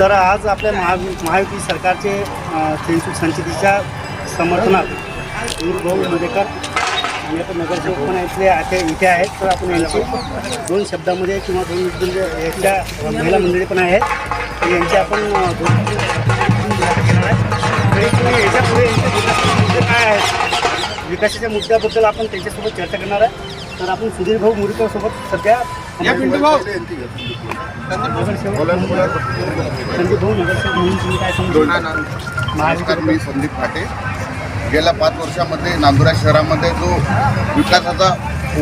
तर आज आपल्या महा महायुती सरकारचे सेन्सूर संसदेच्या समर्थनात भाऊ मुंडेकर आणि नगरसेवक पण इथले आहे इथे आहेत. तर आपण यांची दोन शब्दामध्ये किंवा दोन म्हणजे याच्या महिला मंडळी पण आहेत. तर यांची आपण अ, दोन घेणार आहे. तरी तुम्ही याच्यापुढे यांचे काय आहेत? विकासाच्या मुद्द्याबद्दल आपण त्यांच्यासोबत चर्चा करणार आहे. तर आपण सुधीर भाऊ मुरकर सोबत सध्या संदीप नमस्कार मी संदीप फाटे गेल्या पाच वर्षामध्ये नांदुरा शहरामध्ये जो विकासाचा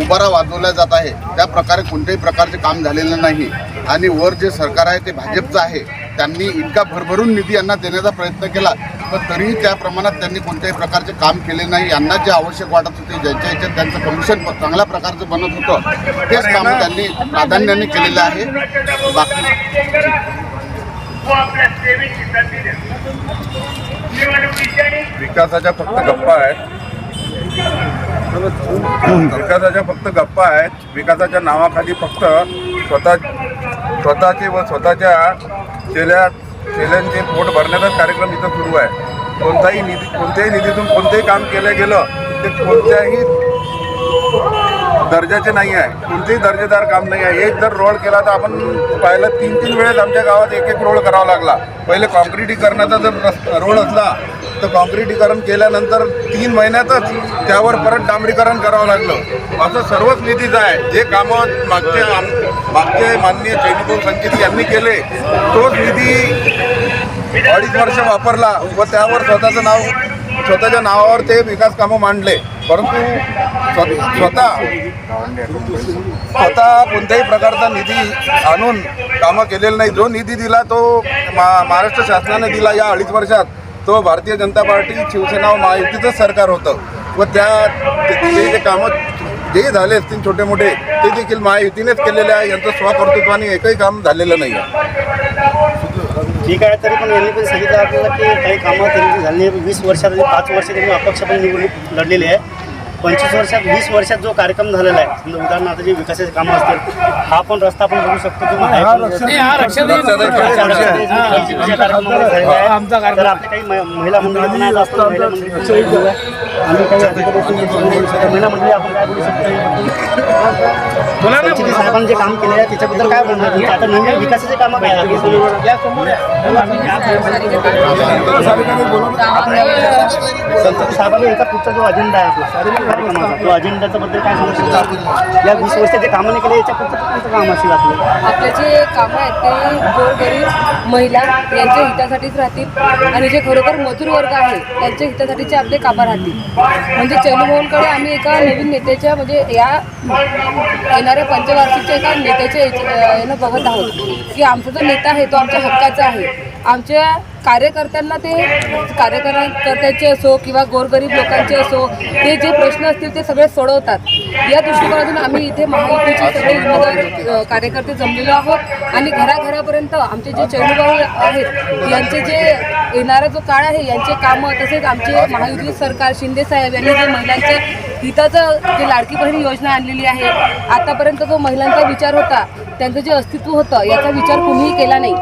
उभारा वाजवला जात आहे त्या प्रकारे कोणत्याही प्रकारचे काम झालेलं नाही. आणि वर जे सरकार आहे ते भाजपचं आहे. त्यांनी इतका भरभरून निधी यांना देण्याचा प्रयत्न केला पण तरीही त्या प्रमाणात त्यांनी कोणत्याही प्रकारचे काम केले नाही. यांना जे आवश्यक वाटत होते ज्यांच्या ह्याच्यात त्यांचं कमिशन चांगल्या प्रकारचं बनत होतं तेच कामं त्यांनी प्राधान्याने केलेलं आहे. बाकी विकासाच्या फक्त गप्पा आहेत. विकासाच्या फक्त गप्पा आहेत. विकासाच्या नावाखाली फक्त स्वतः स्वतःचे व स्वतःच्या चेल्या चेल्यांचे पोट भरण्याचाच कार्यक्रम इथं सुरू आहे. कोणताही निधी कोणत्याही निधीतून कोणतेही काम केलं गेलं ते कोणत्याही दर्जाचे नाही आहे. कोणतेही दर्जेदार काम नाही आहे. एक जर रोड केला तर आपण पाहिलं तीन तीन वेळेस आमच्या गावात एक एक रोड करावा लागला. पहिले कॉन्क्रिटीकरणाचा जर रस- रोड असला तर काँक्रिटीकरण केल्यानंतर तीन महिन्यातच त्यावर परत डांबरीकरण करावं लागलं. असं सर्वच निधीच आहे. जे कामं मागचे मागचे माननीय चैनीभाऊ संकेत यांनी केले तोच निधी अडीच वर्ष वापरला व त्यावर स्वतःचं नाव स्वतःच्या नावावर ते विकास कामं मांडले. परंतु स्व- स्वतः स्वतः कोणत्याही प्रकारचा निधी आणून कामं केलेलं नाही. जो निधी दिला तो मा महाराष्ट्र शासनाने दिला या अडीच वर्षात. तो भारतीय जनता पार्टी शिवसेना व महायुतीचंच सरकार होतं. व त्या ते जे कामं जे झाले असतील छोटे मोठे ते देखील महायुतीनेच केलेले आहे. यांचं स्वकर्तृत्वाने एकही काम झालेलं नाही आहे. ठीक आहे तरी पण यांनी पण सांगितलं आपल्याला की काही कामं त्यांची झाली वीस वर्षात पाच वर्ष त्यांनी अपक्षपणे निवडणूक लढलेली आहे. पंचवीस वर्षात वीस वर्षात जो कार्यक्रम झालेला आहे समजा उदाहरणार्थ जे विकासाचे कामं असतील हा पण रस्ता आपण बघू शकतो किंवा हा पण रस्ता- जे कार्यक्रमामध्ये झालेला आहे. तर आपले काही म- महिला मंडळी पण आहेत आपण महिला मंडळी पण बोलूया. आम्ही काही महिला मंडळी आपण काय बोलू शकतो? पंचायती साहेबांनी जे काम केले आहे त्याच्याबद्दल काय बोलणार? आता नवीन विकासाचे कामं काय साहेबांनी यांचा पुढचा जो अजेंडा आहे आपला कार्यक्रमाचा तो अजेंडाच्या बद्दल काय सांगू शकता? या वीस वर्षात जे कामं नाही केले याच्या पुढचं कोणतं काम असेल आपलं? आपले जे कामं आहेत ते गोरगरीब महिला यांच्या हितासाठीच राहतील आणि जे खरोखर मजूर वर्ग आहे त्यांच्या हितासाठीचे आपले कामं राहतील. म्हणजे चैनमोहनकडे आम्ही एका नवीन नेत्याच्या म्हणजे या येणाऱ्या पंचवार्षिकच्या एका नेत्याच्या याच्या- यानं बघत आहोत की आमचा जो नेता आहे तो आमच्या हक्काचा आहे. आमच्या कार्यकर्त्यांना ते कार्यकर्त्यांचे असो किंवा गोरगरीब लोकांचे असो ते जे प्रश्न असतील ते सगळे सोडवतात. या दृष्टिकोनातून आम्ही इथे महायुतीचे सगळे उमेदवार कार्यकर्ते जमलेलो आहोत. आणि घराघरापर्यंत आमचे जे चैनूभाऊ आहेत यांचे जे येणारा जो काळ आहे यांचे कामं तसेच आमचे महायुती सरकार शिंदे साहेब यांनी जे महिलांच्या हिताचं जे लाडकी बहीण योजना आणलेली आहे आतापर्यंत जो महिलांचा विचार होता त्यांचं जे अस्तित्व होतं याचा विचार कुणीही केला नाही.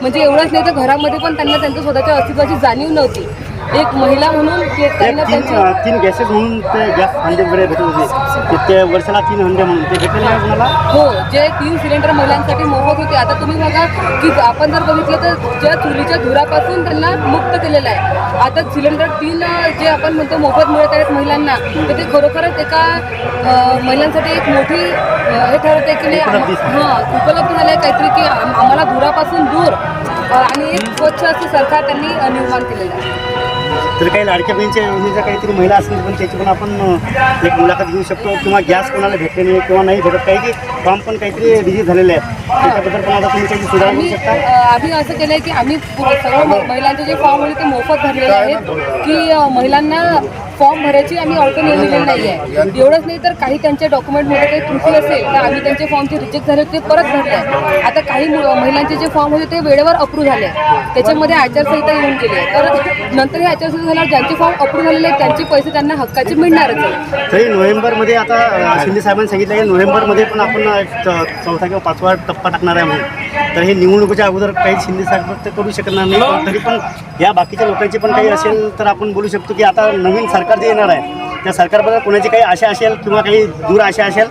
म्हणजे एवढंच नाही तर घरामध्ये पण त्यांना त्यांच्या स्वतःच्या अस्तित्वाची जाणीव नव्हती. एक महिला म्हणून ते त्यांना तीन तीन गॅसेस म्हणून ते गॅस हंडे वगैरे भेटत होते. ते- ते वर्षाला तीन हंडे म्हणून. ते भेटेल नाही तुम्हाला? हो जे तीन सिलेंडर महिलांसाठी मोफत होते. आता तुम्ही बघा की आपण जर बघितलं तर ज्या चुलीच्या धुरापासून त्यांना मुक्त केलेलं आहे. आता सिलेंडर तीन अ, जे आपण म्हणतो मोफत मिळत आहेत महिलांना तर ते खरोखरच एका अ, महिलांसाठी एक मोठी अ, हे ठरते की नाही हां उपलब्ध झालं आहे काहीतरी की आम- आम्हाला धुरापासून दूर अ, आणि एक स्वच्छ असं सरकार त्यांनी अ, निर्माण केलेलं आहे. तर काही लाडक्या बहिणीच्या योजनेच्या काहीतरी महिला असतील पण त्याची पण आपण एक मुलाखत घेऊ शकतो किंवा गॅस कोणाला भेटले नाही किंवा नाही भेटत काही की फॉर्म पण काहीतरी रिलीज झालेले आहेत. त्याच्याबद्दल पण आता तुम्ही काही सुधारणा करू आम्ही शकता आम्ही असं केलंय की आम्ही सर्व महिलांचे जे फॉर्म होते ते मोफत भरलेले आहेत की महिलांना फॉर्म भरायची आम्ही ऑल्टरनेट दिलेली नाही आहे एवढंच नाही तर काही त्यांच्या डॉक्युमेंटमध्ये काही त्रुटी असेल तर आम्ही त्यांचे फॉर्म जे रिजेक्ट झाले ते परत भरले. आता काही महिलांचे जे फॉर्म होते ते वेळेवर अप्रूव्ह झाले. त्याच्यामध्ये आचारसंहिता येऊन गेली आहे. तर नंतर हे आचारसंहिता झाल्यावर ज्यांचे फॉर्म अप्रूव्ह झालेले आहेत त्यांचे पैसे त्यांना हक्काचे मिळणारच आहे तरी नोव्हेंबरमध्ये आता शिंदे साहेबांनी सांगितलं की नोव्हेंबरमध्ये पण आपण चौथा किंवा पाचवा टप्पा टाकणार आहे म्हणून. तर हे निवडणुकीच्या अगोदर काही शिंदे साहेब तर करू शकणार नाही. तरी पण या बाकीच्या लोकांची पण काही असेल तर आपण बोलू शकतो की आता नवीन सरकार जे येणार आहे त्या सरकारबद्दल कोणाची काही आशा असेल किंवा काही दूर आशा असेल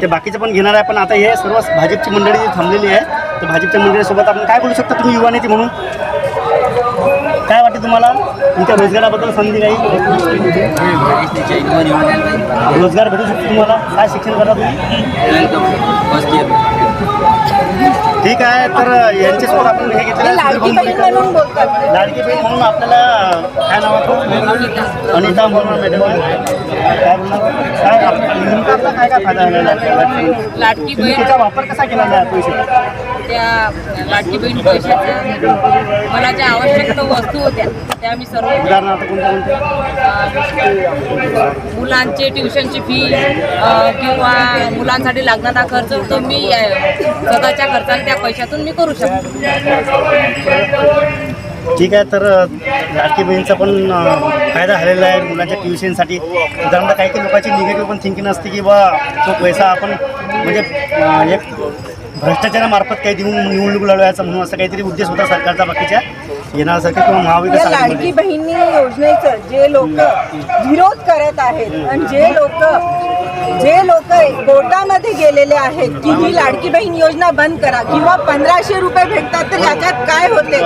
ते बाकीचं पण घेणार आहे. पण आता हे सर्व भाजपची मंडळी जी थांबलेली आहे तर भाजपच्या मंडळीसोबत आपण काय बोलू शकतो तुम्ही युवा नेते म्हणून? काय वाटते तुम्हाला? तुमच्या रोजगाराबद्दल संधी काही? रोजगार भेटू शकतो तुम्हाला? काय शिक्षण करा तुम्ही? ठीक आहे तर यांच्यासोबत आपण हे घेतलेलं आहे. लाडकी बहीण म्हणून आपल्याला काय नाव अनिता म्हणून मॅडम. काय काय नेमका आपला काय काय फायदा झालेला आहे लाडकी बहीण? लाडकी तुम्ही बहीण त्याचा वापर कसा केला पैसे त्या लाडकी बहीण पैशाच्या मला ज्या आवश्यक वस्तू होत्या त्या मी सर्व मुलांचे ट्युशनची फी किंवा मुलांसाठी लागणारा खर्च तो मी स्वतःच्या खर्चाने त्या पैशातून मी करू शकतो. ठीक आहे तर लाडकी बहीणचा पण फायदा झालेला आहे. मुलांच्या ट्युशनसाठी उदाहरणार्थ काही काही लोकांची निगेटिव्ह पण थिंकिंग असते की बा तो पैसा आपण म्हणजे एक भ्रष्टाचारामार्फत काही देऊन निवडणूक लढवायचा म्हणून असं काहीतरी उद्देश होता सरकारचा बाकीच्या येणाऱ्यासारखं किंवा महाविकास या लाडकी आघाडीमध्ये. बहिणी योजनेचं जे लोक विरोध करत आहेत आणि जे लोक जे लोक कोर्टामध्ये गेलेले आहेत की ही लाडकी बहीण योजना बंद करा किंवा पंधराशे रुपये भेटतात तर याच्यात काय होते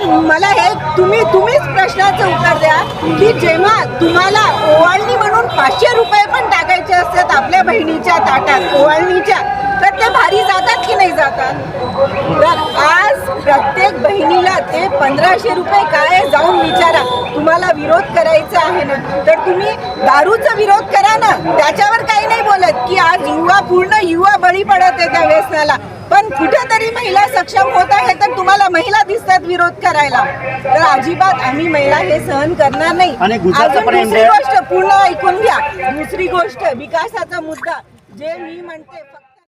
तर मला हे तुम्ही तुम्हीच प्रश्नाचं उत्तर द्या की जेव्हा तुम्हाला ओवाळणी म्हणून पाचशे रुपये पण टाकायचे असतात आपल्या बहिणीच्या ताटात ओवाळणीच्या तर ते भारी जातात की नाही जातात? तर आज प्रत्येक बहिणीला ते पंधराशे रुपये काय जाऊन विचारा. तुम्हाला विरोध करायचा आहे ना तर तुम्ही दारूचा विरोध करा ना. त्याच्यावर काही नाही बोलत की आज युवा पूर्ण युवा बळी पडत आहे त्या व्यसनाला. पण कुठेतरी महिला सक्षम होत आहे तर तुम्हाला महिला दिसतात विरोध करायला. तर अजिबात आम्ही महिला हे सहन करणार नाही. अजून दुसरी गोष्ट पूर्ण ऐकून घ्या. दुसरी गोष्ट विकासाचा मुद्दा. जे मी म्हणते